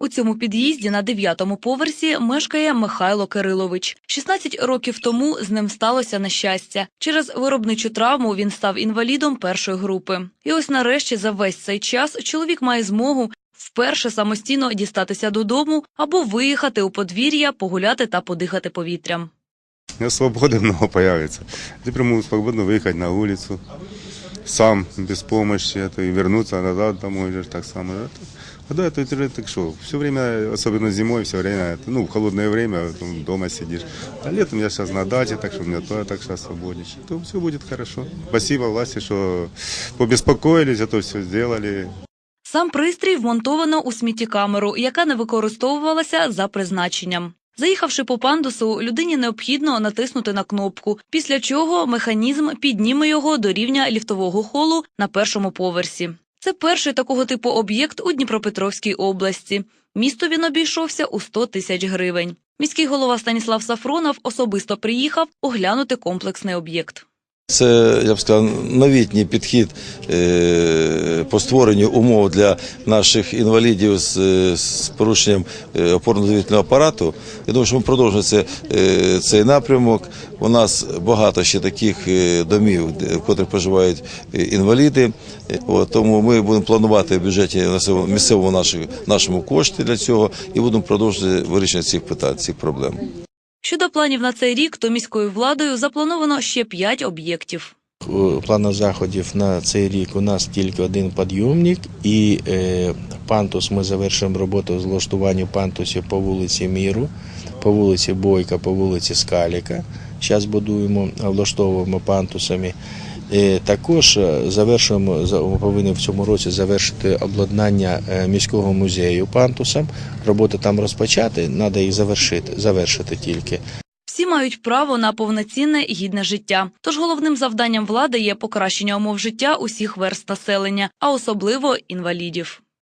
У цьому під'їзді на дев'ятому поверсі мешкає Михайло Кирилович. 16 років тому з ним сталося нещастя. Через виробничу травму він став інвалідом першої групи. І ось нарешті за весь цей час чоловік має змогу вперше самостійно дістатися додому або виїхати у подвір'я, погуляти та подихати повітрям. У меня свободы много появится. Теперь могу свободно выехать на улицу, сам, без помощи, это, и вернуться назад домой, же так само. Это, а да, это, это так что, все время, особенно зимой, все время, это, ну, в холодное время ну, дома сидишь. А летом я сейчас на даче, так что у меня тоже так сейчас свободнее. То все будет хорошо. Спасибо власти, что побеспокоились, это все сделали. Сам пристрій вмонтовано у сміттєкамеру, яка не використовувалася за призначенням. Заїхавши по пандусу, людині необхідно натиснути на кнопку, після чого механізм підніме його до рівня ліфтового холу на першому поверсі. Це перший такого типу об'єкт у Дніпропетровській області. Місто він обійшовся у 100 тисяч гривень. Міський голова Станіслав Сафронов особисто приїхав оглянути комплексний об'єкт. Це я б сказав новітній підхід е, по створенню умов для наших інвалідів з, е, з порушенням е, опорно-двигательного апарату. Я думаю, що ми продовжимо це, е, цей напрямок. У нас багато ще таких домів, в котрих проживають інваліди. Тому ми будемо планувати в бюджеті місцевому нашому, нашому кошти для цього і будемо продовжувати вирішення цих питань, цих проблем. Щодо планів на цей рік, то міською владою заплановано ще п'ять об'єктів. У плану заходів на цей рік у нас тільки один підйомник і е, пантус. Ми завершуємо роботу з влаштування пантусів по вулиці Міру, по вулиці Бойка, по вулиці Скаліка. Зараз будуємо, влаштовуємо пантусами. Е, також е, завершуємо за- ми повинні в цьому році завершити обладнання міського музею пантусом. Роботи там розпочати, треба їх завершити, завершити тільки. Всі мають право на повноцінне і гідне життя. Тож головним завданням влади є покращення умов життя усіх верст населення, а особливо інвалідів.